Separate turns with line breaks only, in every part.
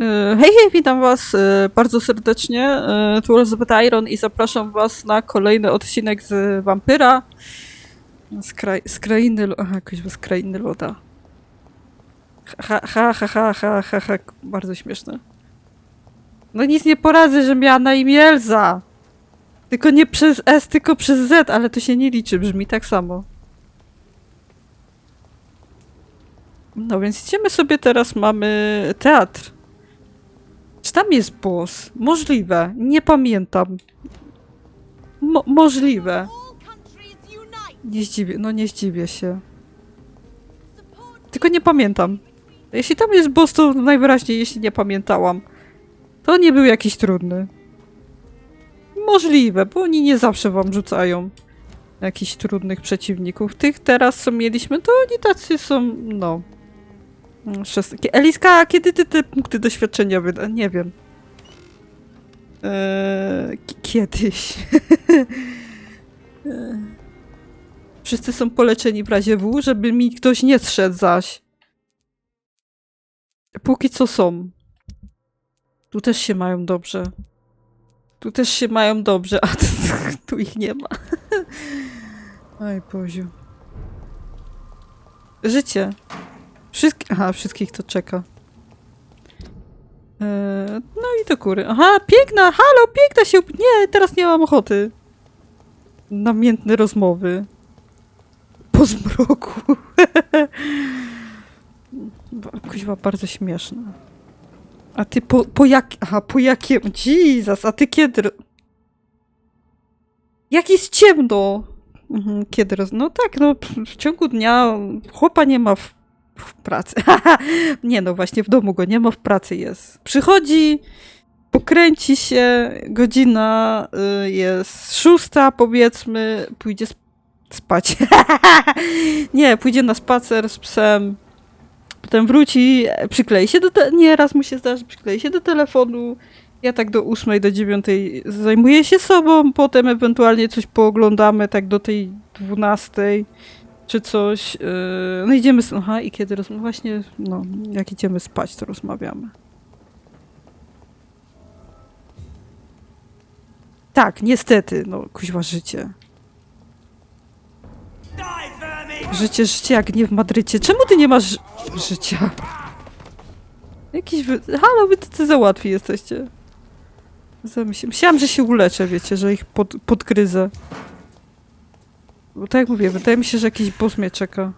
E, Hej, hej, witam was e, bardzo serdecznie. E, Tu Elizabeth Iron i zapraszam was na kolejny odcinek z Wampyra. Z, kraj, z krainy... Aha, kuźwa, z krainy loda. Ha, ha, ha, ha, ha, ha, ha, bardzo śmieszne. No nic nie poradzę, że miała na imię Elza. Tylko nie przez S, tylko przez Z, ale to się nie liczy, brzmi tak samo. No więc idziemy sobie teraz, mamy teatr. Czy tam jest boss? Możliwe. Nie pamiętam. Mo możliwe. Nie zdziwię, no nie zdziwię się. Tylko nie pamiętam. Jeśli tam jest boss, to najwyraźniej, jeśli nie pamiętałam, to nie był jakiś trudny. Możliwe, bo oni nie zawsze wam rzucają jakichś trudnych przeciwników. Tych teraz, co mieliśmy, to oni tacy są, no... mm, szes- Kie- Eliska, kiedy ty te punkty doświadczenia wyda? Nie wiem. Eee, kiedyś. Eee. Wszyscy są poleczeni w razie W, żeby mi ktoś nie zszedł zaś. Póki co są. Tu też się mają dobrze. Tu też się mają dobrze, a tu, tu ich nie ma. Oj, Boziu. Życie. Wszystk Aha, wszystkich to czeka. Eee, no i do góry. Aha, piękna! Halo, piękna się... Nie, teraz nie mam ochoty. Namiętne rozmowy. Po zmroku. Kuźwa, bardzo śmieszne. A ty po, po jak... Aha, po jakiem... Jesus, a ty kiedy... Jak jest ciemno! Mhm, kiedy roz... No tak, no w ciągu dnia chłopa nie ma w, w pracy. nie no, właśnie w domu go nie ma, w pracy jest. Przychodzi, pokręci się, godzina y, jest szósta powiedzmy, pójdzie sp- spać. nie, pójdzie na spacer z psem, potem wróci, przyklei się do... Te- nie, raz mu się zdarzy, przyklei się do telefonu, ja tak do ósmej, do dziewiątej zajmuję się sobą, potem ewentualnie coś pooglądamy, tak do tej dwunastej czy coś. Yy, no idziemy... Aha, i kiedy roz... Właśnie, no, jak idziemy spać, to rozmawiamy. Tak, niestety, no, kuźwa, życie. Życie, życie, jak nie w Madrycie. Czemu ty nie masz ży- życia? Jakiś wy... Halo, wy tacy za łatwi jesteście. Zamyśl... Że się uleczę, wiecie, że ich pod, podgryzę. Bo tak jak mówię, wydaje mi się, że jakiś boss mnie czeka.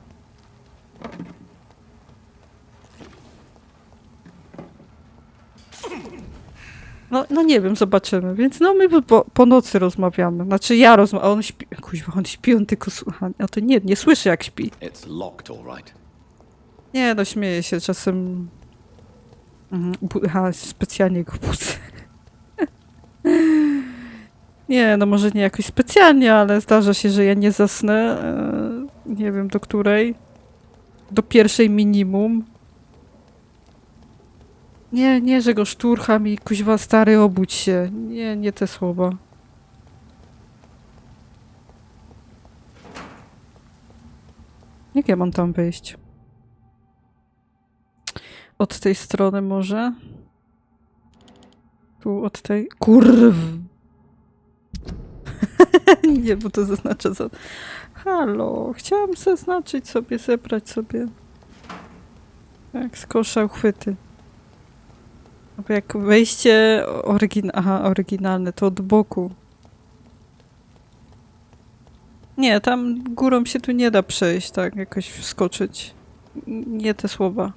No, no nie wiem, zobaczymy. Więc no my po, po nocy rozmawiamy. Znaczy ja rozmawiam, a on śpi. Kuźwa, on śpi, on tylko słucha. A to nie, nie słyszy jak śpi. Nie, no śmieję się czasem. Mhm, bu- Aha, specjalnie go budzę. Nie, no może nie jakoś specjalnie, ale zdarza się, że ja nie zasnę. e, Nie wiem do której. Do pierwszej minimum. Nie, nie, że go szturcham i kuźwa stary obudź się. Nie, nie te słowa. Jak ja mam tam wyjść? Od tej strony może? Tu od tej... Kurw! Nie, bo to zaznacza za... Halo, chciałam zaznaczyć sobie, zebrać sobie. Jak z kosza uchwyty. Jak wejście orygin... Aha, oryginalne, to od boku. Nie, tam górą się tu nie da przejść, tak, jakoś wskoczyć. Nie te słowa.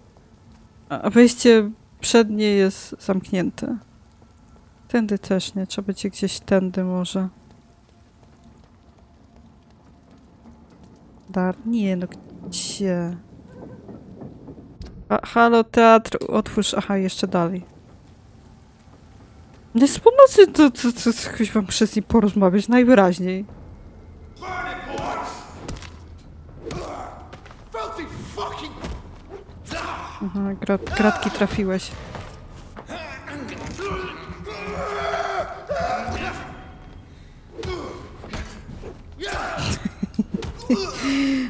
A wejście przednie jest zamknięte. Tędy też nie, trzeba będzie gdzieś tędy może. Dar, nie no, gdzie? A, halo, teatr, otwórz, aha, jeszcze dalej. Nie z pomocy, to, to, to, to jakoś wam przez nie porozmawiać, najwyraźniej. Aha, grat, gratki trafiłeś.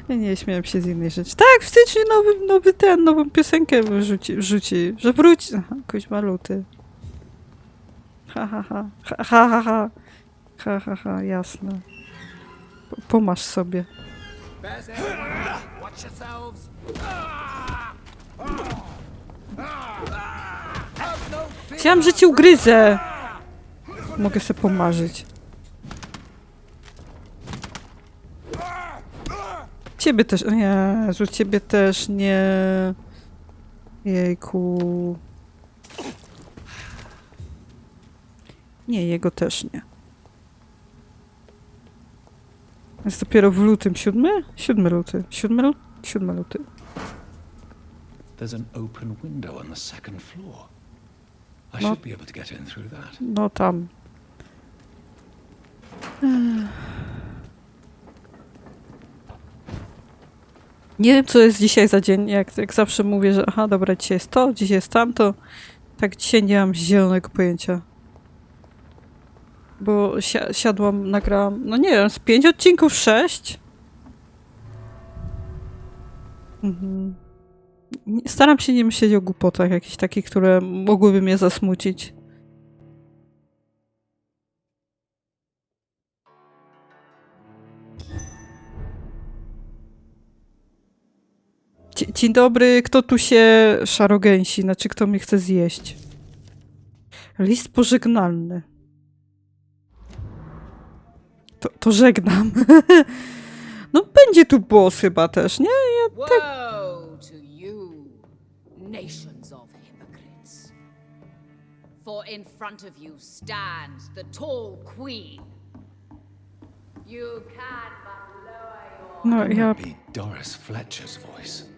Nie śmiałem się z innej rzeczy. Tak, w styczniu nowy, nowy ten, nową piosenkę wrzuci, wrzuci że wróci. Aha, kuźma luty. Ha, ha, ha. Ha, ha, ha, ha. Ha, ha, jasne. Po- Pomasz sobie. Chciałam, że cię ugryzę. Mogę sobie pomarzyć. Ciebie też, o nie, że ciebie też nie. Jejku. Nie, jego też nie. Jest dopiero w lutym, siódmy? Siódmy luty. Siódmy, siódmy luty.
There's an open window on the second floor. I
No.
should be able to get in through that.
No tam. Nie wiem, co jest dzisiaj za dzień. Jak, jak zawsze mówię, że aha, dobra, dzisiaj jest to, dzisiaj jest tamto. Tak dzisiaj nie mam zielonego pojęcia. Bo si- siadłam, nagrałam, no nie wiem, z pięć odcinków, sześć. Mhm. Staram się nie myśleć o głupotach jakichś takich, które mogłyby mnie zasmucić. Dzień dobry, kto tu się szarogęsi? Znaczy, kto mnie chce zjeść? List pożegnalny. To, to żegnam. no będzie tu boss chyba też, nie?
Woe to you, nations of hypocrites. For in front of you stands the tall queen. You can but lower your
No ja...
Doris Fletcher's voice.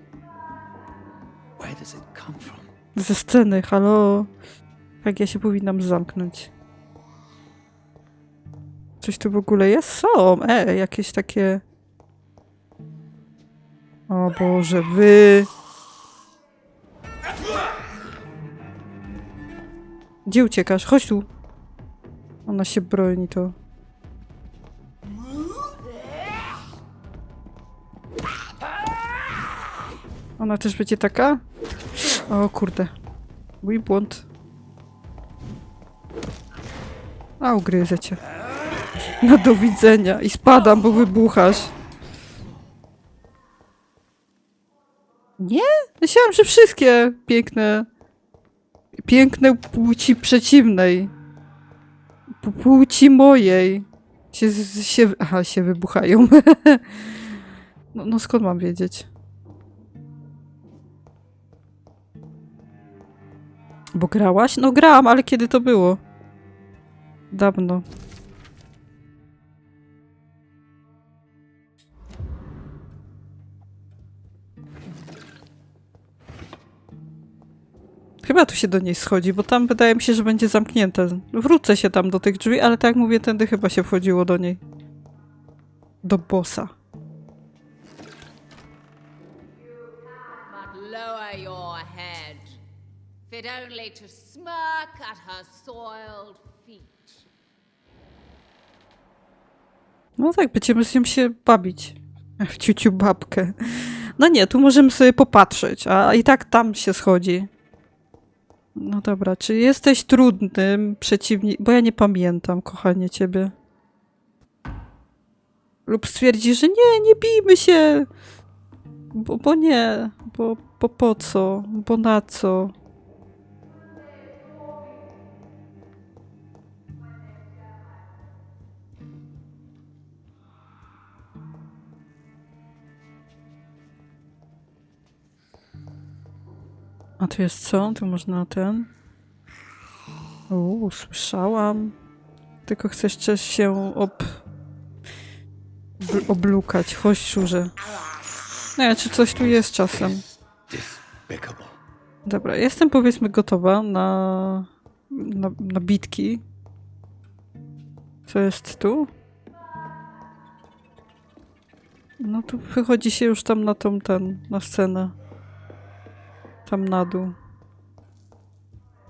Where does it come from?
Ze sceny, halo? Jak ja się powinnam zamknąć? Coś tu w ogóle jest? Są! E, jakieś takie... O Boże, wy... Gdzie uciekasz? Chodź tu. Ona się broni, to... Ona też będzie taka? O kurde. Mój błąd. A, ugryzę cię. No do widzenia. I spadam, bo wybuchasz. Nie? Myślałam, że wszystkie piękne... Piękne płci przeciwnej. Płci mojej. Się, się... Aha, się wybuchają. no, no skąd mam wiedzieć? Grałaś? No grałam, ale kiedy to było? Dawno. Chyba tu się do niej schodzi, bo tam wydaje mi się, że będzie zamknięte. Wrócę się tam do tych drzwi, ale tak jak mówię, tędy chyba się wchodziło do niej. Do bossa.
Fit only to smirk at her soiled feet.
No tak, będziemy z nią się bawić. W ciuciu babkę. No nie, tu możemy sobie popatrzeć, a i tak tam się schodzi. No dobra, czy jesteś trudnym przeciwnikiem? Bo ja nie pamiętam, kochanie, ciebie. Lub stwierdzi, że nie, nie bijmy się. Bo, bo nie, bo, bo po co, bo na co. A tu jest co? Tu można ten. Uuu, słyszałam. Tylko chcesz też się ob... bl- oblukać. Chodź, szurze. Nie, czy coś tu jest czasem. Dobra, jestem powiedzmy gotowa na, na, na bitki. Co jest tu? No tu wychodzi się już tam na tą, ten, na scenę. Tam na dół.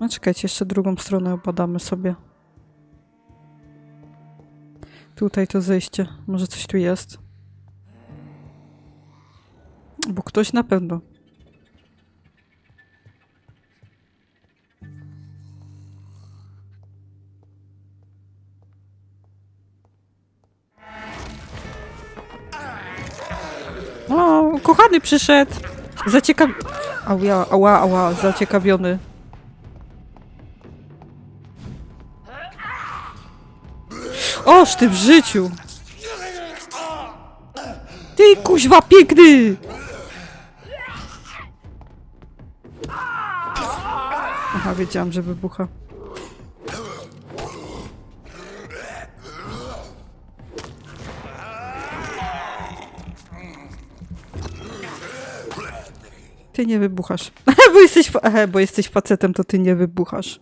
No czekajcie, jeszcze drugą stronę obadamy sobie. Tutaj to zejście. Może coś tu jest. Bo ktoś na pewno. O, kochany przyszedł. Zaciekaw... Ała, ała, ała, zaciekawiony. Oż ty w życiu! Ty kuźwa piękny! Aha, wiedziałam, że wybucha. Nie wybuchasz. bo, jesteś, aha, bo jesteś facetem, to ty nie wybuchasz.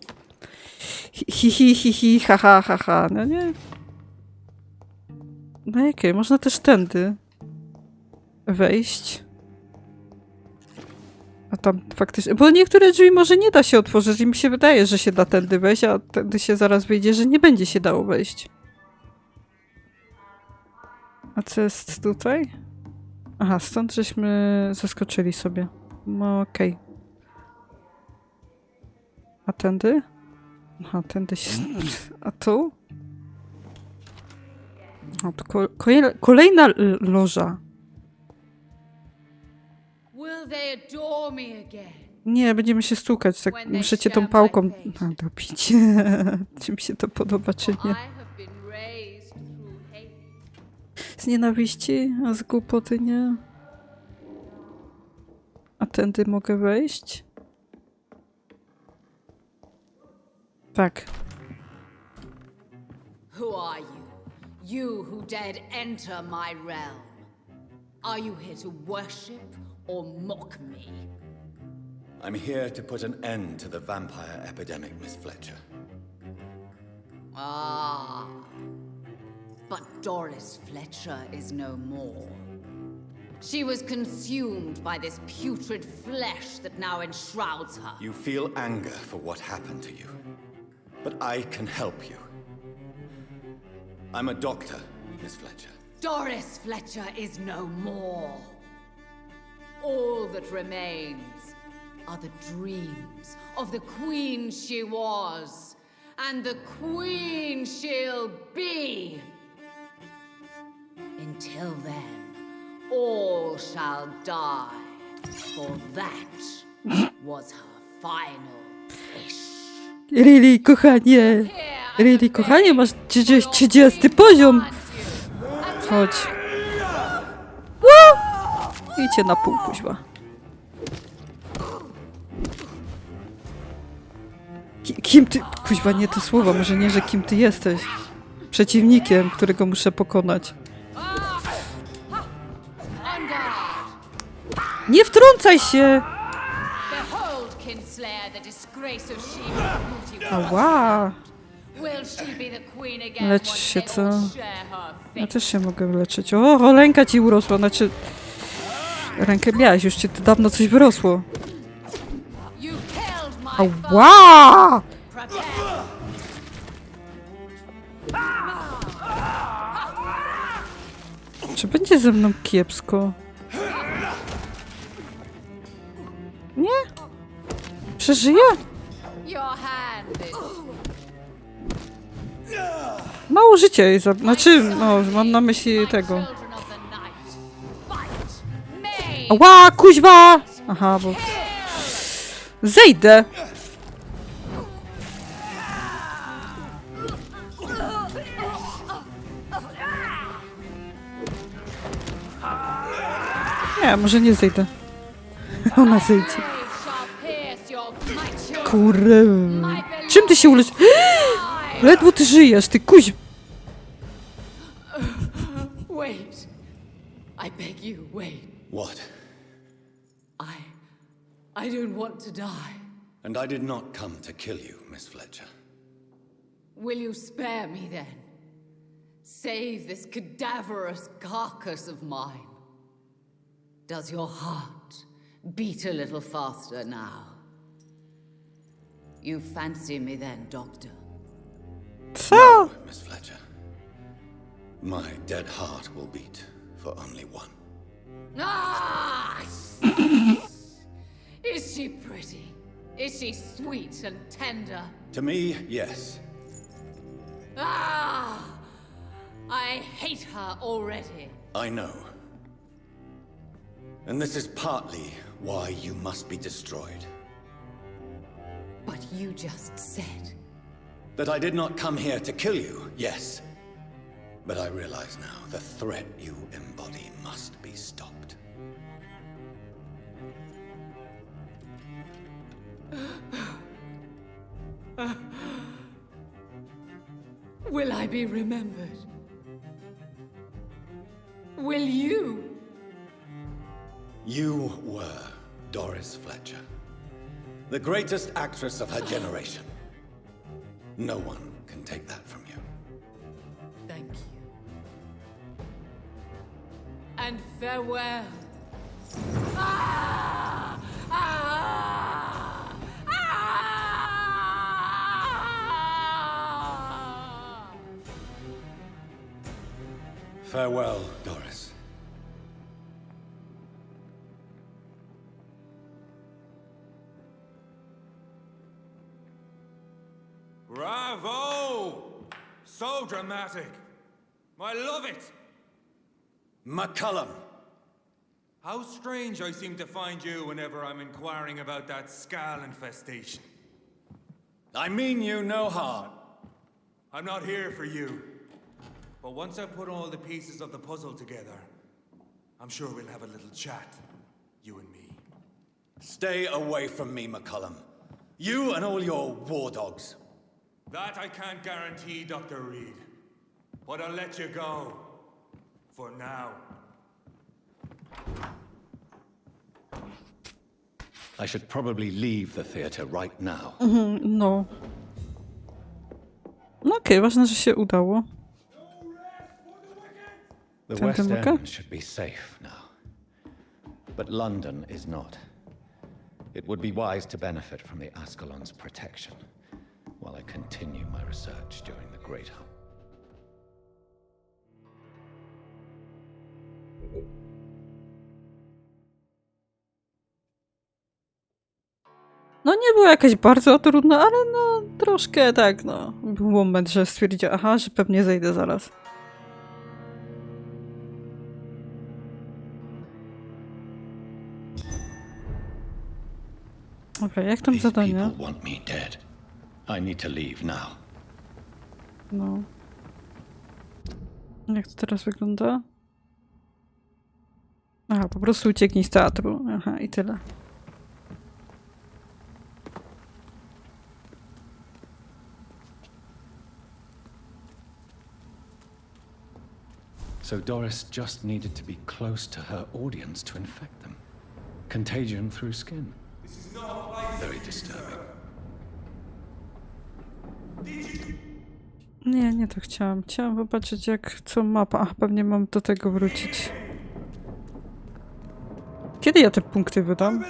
Hi, hi, hi, hi, ha, ha, ha, ha. No nie? No jakie? Można też tędy wejść. A tam faktycznie... Bo niektóre drzwi może nie da się otworzyć i mi się wydaje, że się da tędy wejść, a tędy się zaraz wyjdzie, że nie będzie się dało wejść. A co jest tutaj? Aha, stąd żeśmy zaskoczyli sobie. No okej. A tędy? Aha, tędy się... A tu? A tu ko- kolejna loża. Nie, będziemy się stukać, tak muszę cię tą pałką
fate.
a, dobić. Czy mi się to podoba, czy nie. Z nienawiści, a z głupoty nie. A tędy mogę wejść? Tak.
Who are you? You who dared enter my realm. Are you here to worship or mock me?
I'm here to put an end to the vampire epidemic, Miss Fletcher.
Ah. But Doris Fletcher is no more. She was consumed by this putrid flesh that now enshrouds her.
You feel anger for what happened to you. But I can help you. I'm a doctor, Miss Fletcher.
Doris Fletcher is no more. All that remains are the dreams of the queen she was and the queen she'll be. Until then, all shall die, for that was her final wish.
Lili, kochanie! Lili, kochanie, masz 30, 30 poziom! Chodź. Idźcie na pół, kuźwa. Ki- Kim ty... Kuźwa, nie te słowa, może nie, że kim ty jesteś. Przeciwnikiem, którego muszę pokonać. Nie wtrącaj się! Ała! Lecz się, co? Ja też się mogę leczyć. O, ręka ci urosła, znaczy... Rękę miałaś, już ci dawno coś wyrosło. Ała! Czy będzie ze mną kiepsko? Nie?
Is
Mało życia jej za... Znaczy, no, mam na myśli tego. Ała, kuźwa! Aha, bo... Zejdę! Nie, może nie zejdę. Ona zejdzie.
Blade shall pierce your might.
Kurde. Czym ty się ulecz... Ledwo ty żyjesz, ty kuź...
Wait. I beg you, wait.
What?
I. I don't want to die.
And I did not come to kill you, Miss Fletcher.
Will you spare me then? Save this cadaverous carcass of mine. Does your heart beat a little faster now? You fancy me then, Doctor?
Co?
Miss Fletcher. My dead heart will beat for only one.
Ah, Is she pretty? Is she sweet and tender?
To me, yes.
Ah! I hate her already.
I know. And this is partly why you must be destroyed.
But you just said.
That I did not come here to kill you, yes. But I realize now the threat you embody must be stopped.
Will I be remembered? Will you?
You were Doris Fletcher, the greatest actress of her generation. No one can take that from you.
Thank you. And farewell. Ah! Ah! Ah!
Farewell, Doris.
Dramatic. I love it.
McCullum!
How strange I seem to find you whenever I'm inquiring about that skull infestation.
I mean you no harm.
I'm not here for you. But once I put all the pieces of the puzzle together, I'm sure we'll have a little chat, you and me.
Stay away from me, McCullum. You and all your war dogs.
That I can't guarantee, Dr. Reed. But I'll let you go. For now.
I should probably leave the theater right now.
Mhm, no. No okej, ważne, że się udało.
The
Ten
West End should be safe now. But London is not. It would be wise to benefit from the Ascalon's protection while I continue my research during the Great Hunt.
No nie było jakaś bardzo trudna, ale no troszkę tak, no. Był moment, że stwierdziłem, aha, że pewnie zejdę zaraz. Okej, jak tam zadanie? No. Jak to teraz wygląda? Aha, po prostu ucieknij z teatru. Aha, i tyle.
So Doris just needed to be close to her audience to infect them. Contagion through skin. Very disturbing.
Nie, nie to chciałam. Chciałam zobaczyć jak, co mapa. Ach, pewnie mam do tego wrócić. Kiedy ja te punkty wydam?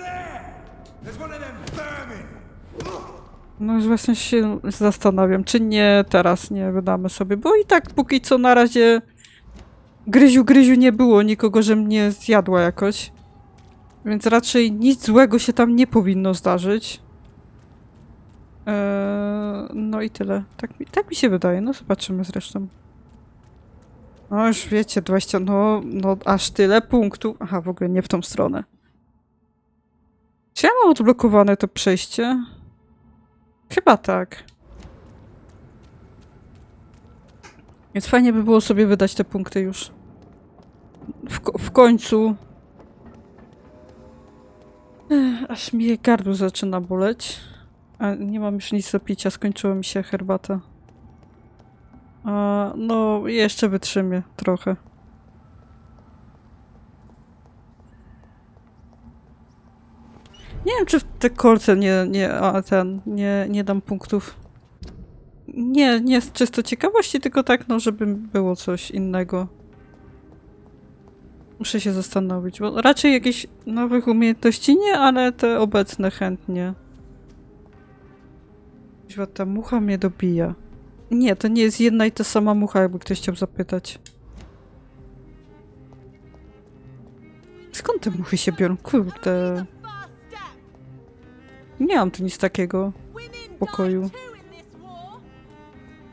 No już właśnie się zastanawiam, czy nie teraz nie wydamy sobie, bo i tak póki co na razie gryziu gryziu nie było nikogo, że mnie zjadła jakoś. Więc raczej nic złego się tam nie powinno zdarzyć. Eee, no i tyle. Tak mi, tak mi się wydaje. No zobaczymy zresztą. No już wiecie, 20, no, no aż tyle punktów. Aha, w ogóle nie w tą stronę. Czy ja mam odblokowane to przejście? Chyba tak. Więc fajnie by było sobie wydać te punkty już. W, w końcu. Ech, aż mi gardło zaczyna boleć. A nie mam już nic do picia, skończyła mi się herbata. No, jeszcze wytrzymię trochę. Nie wiem, czy w te kolce nie, nie, a ten, nie, nie dam punktów. Nie, nie z czysto ciekawości, tylko tak, no, żeby było coś innego. Muszę się zastanowić, bo raczej jakichś nowych umiejętności nie, ale te obecne chętnie. Kuźwa, ta mucha mnie dobija. Nie, to nie jest jedna i ta sama mucha, jakby ktoś chciał zapytać. Skąd te muchy się biorą? Kurde. Nie mam tu nic takiego,
Women
Pokoju.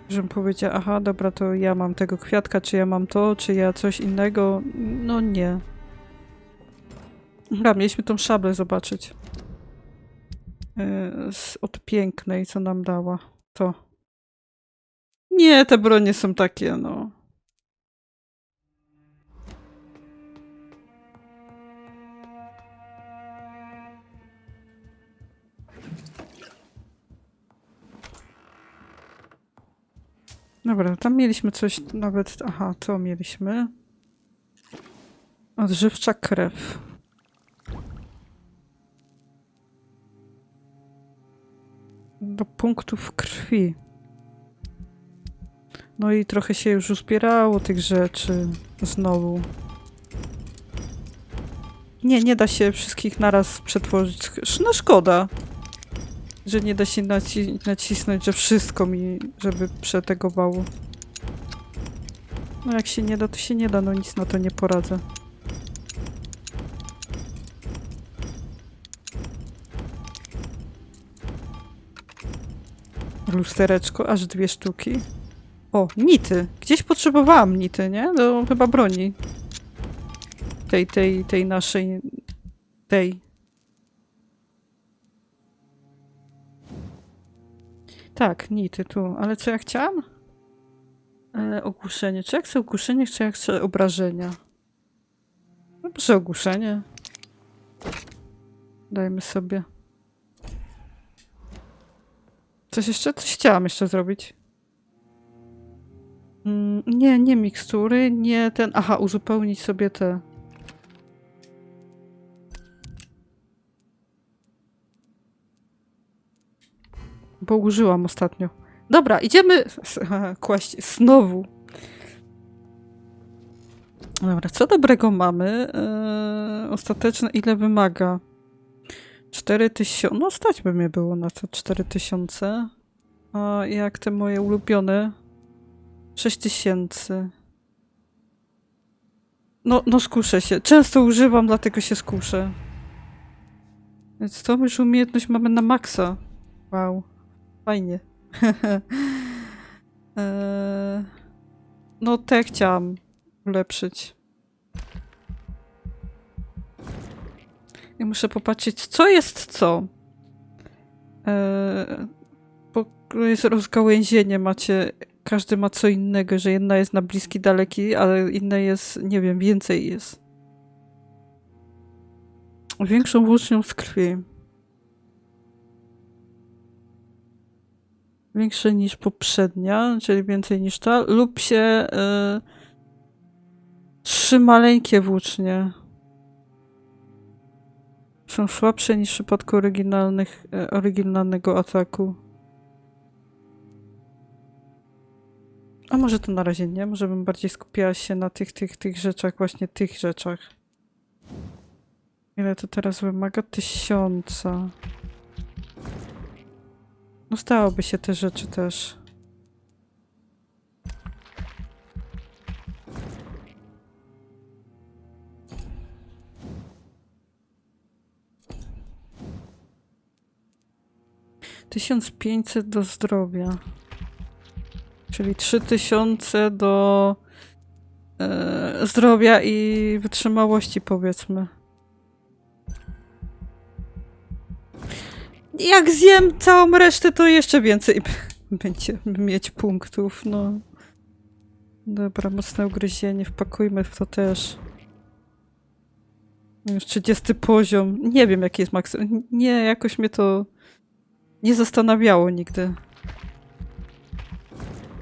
żebym powiedział, aha, dobra, to ja mam tego kwiatka, czy ja mam to, czy ja coś innego. No nie. Dobra, mieliśmy tą szablę zobaczyć. Yy, od pięknej, co nam dała. To. Nie, te bronie są takie, no. Dobra, tam mieliśmy coś nawet. Aha, to mieliśmy. Odżywcza krew. Do punktów krwi. No i trochę się już uzbierało tych rzeczy. Znowu. Nie, nie da się wszystkich naraz przetworzyć. No szkoda, że nie da się naci nacisnąć, że wszystko mi, żeby przetegowało. No jak się nie da, to się nie da, no nic na to nie poradzę. Lustereczko, aż dwie sztuki. O, nity. Gdzieś potrzebowałam nity, nie? Do chyba broni. Tej, tej, tej naszej... Tej. Tak, nity tu. Ale co ja chciałam? E, ogłuszenie. Czy ja chcę ogłuszenie, czy ja chcę obrażenia? No proszę ogłuszenie. Dajmy sobie. Coś jeszcze? Coś chciałam jeszcze zrobić. Mm, nie, nie mikstury, nie ten... Aha, uzupełnić sobie te... Bo użyłam ostatnio. Dobra, idziemy kłaść znowu. Dobra, co dobrego mamy? Eee, ostateczne ile wymaga? 4000. No stać by mnie było na to 4000. A jak te moje ulubione? 6000. No, no skuszę się. Często używam, dlatego się skuszę. Więc to już umiejętność mamy na maksa. Wow. Fajnie. Eee, no te chciałam ulepszyć. I muszę popatrzeć, co jest co. Eee, bo jest rozgałęzienie, macie, każdy ma co innego, że jedna jest na bliski, daleki, ale inna jest, nie wiem, więcej jest. Większą włócznią z krwi. Większe niż poprzednia, czyli więcej niż ta, lub się y, trzy maleńkie włócznie. Są słabsze niż w przypadku oryginalnych, e, oryginalnego ataku. A może to na razie nie? Może bym bardziej skupiała się na tych, tych, tych rzeczach, właśnie tych rzeczach. Ile to teraz wymaga? Tysiąca. No stałoby się te rzeczy też. Tysiąc pięćset do zdrowia. Czyli trzy tysiące do e, zdrowia i wytrzymałości powiedzmy. Jak zjem całą resztę, to jeszcze więcej będzie mieć punktów, no. Dobra, mocne ugryzienie, wpakujmy w to też. Już 30 poziom. Nie wiem, jaki jest maksimum. Nie, jakoś mnie to nie zastanawiało nigdy.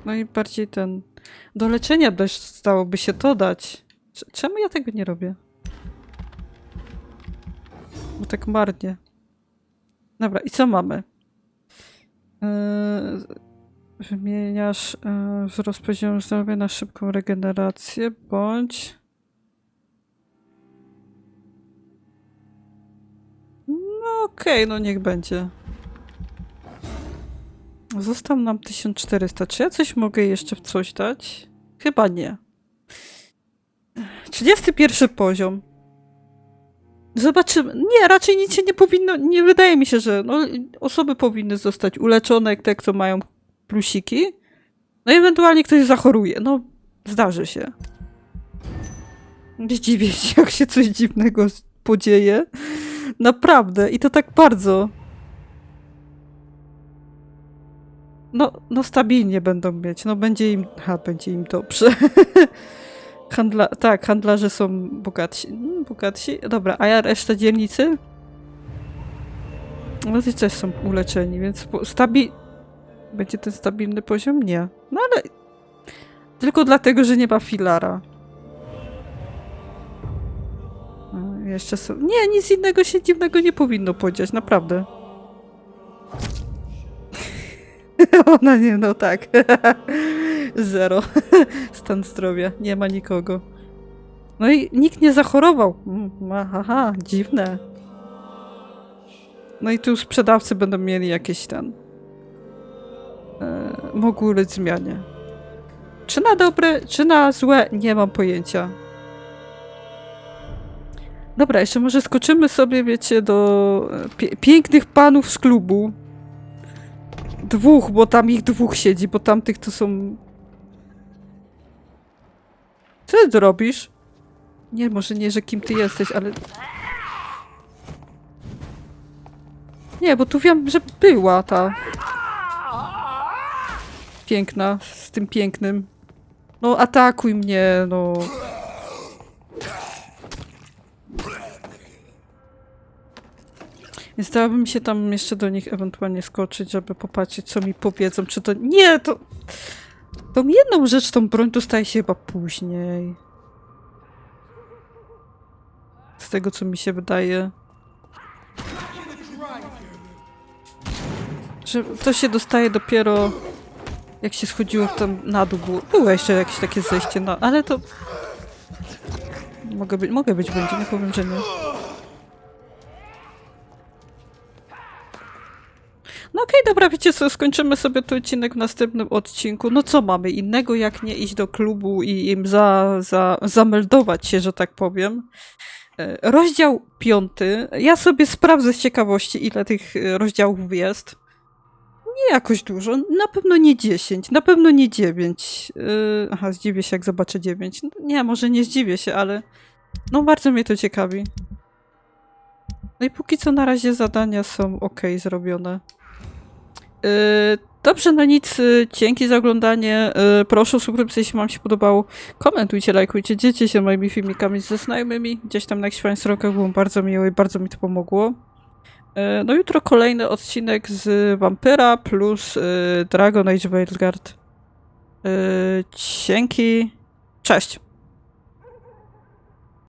No i bardziej ten... Do leczenia też stałoby się to dać. Cze- Czemu ja tego nie robię? Bo tak marnie. Dobra, i co mamy? Yy, wymieniasz yy, wzrost poziomu zdrowia na szybką regenerację, bądź... No okej, no niech będzie. Został nam 1400. Czy ja coś mogę jeszcze w coś dać? Chyba nie. 31 poziom. Zobaczymy. Nie, raczej nic się nie powinno. Nie wydaje mi się, że no, osoby powinny zostać uleczone, te, co mają plusiki. No i ewentualnie ktoś zachoruje. No, zdarzy się. Zdziwię się, jak się coś dziwnego podzieje. Naprawdę. I to tak bardzo. No, no stabilnie będą mieć. No będzie im. Ha, będzie im dobrze. Handla tak, handlarze są bogatsi. Mm, bogatsi. Dobra, a ja reszta dzielnicy? No to też są uleczeni, więc stabi... Będzie ten stabilny poziom? Nie. No ale... Tylko dlatego, że nie ma filara. Jeszcze są... Nie, nic innego się dziwnego nie powinno podziać, naprawdę. Ona nie, no tak. Zero. Stan zdrowia. Nie ma nikogo. No i nikt nie zachorował. Mm, Aha, dziwne. No i tu sprzedawcy będą mieli jakieś ten. E, mogą ulec zmianie. Czy na dobre, czy na złe, nie mam pojęcia. Dobra, jeszcze może skoczymy sobie, wiecie, do e, pięknych panów z klubu. Dwóch, bo tam ich dwóch siedzi, bo tamtych to są co ty robisz? Nie, może nie, że kim ty jesteś, ale... Nie, bo tu wiem, że była ta... Piękna, z tym pięknym. No, atakuj mnie, no... Więc dałabym się tam jeszcze do nich ewentualnie skoczyć, żeby popatrzeć, co mi powiedzą, czy to... Nie, to... Tą jedną rzecz, tą broń dostaje się chyba później. Z tego, co mi się wydaje. Że to się dostaje dopiero jak się schodziło tam na dół. Było, było jeszcze jakieś takie zejście, no ale to... Mogę być, mogę być będzie, nie powiem, że nie. No okej, dobra, wiecie co, skończymy sobie ten odcinek w następnym odcinku. No co mamy innego, jak nie iść do klubu i im za, za, zameldować się, że tak powiem. E, Rozdział piąty. Ja sobie sprawdzę z ciekawości, ile tych e, rozdziałów jest. Nie jakoś dużo. Na pewno nie 10, na pewno nie 9. Yy, aha, zdziwię się, jak zobaczę 9. No, nie, może nie zdziwię się, ale no bardzo mnie to ciekawi. No i póki co na razie zadania są ok zrobione. Yy, dobrze, no nic. Yy, dzięki za oglądanie. Yy, proszę o subskrypcję, jeśli wam się podobało. Komentujcie, lajkujcie, dzielcie się moimi filmikami ze znajomymi. Gdzieś tam na jakichś fajnych stronach było bardzo miło i bardzo mi to pomogło. No jutro kolejny odcinek z Vampyra plus Dragon Age Veilguard. Dzięki. Cześć.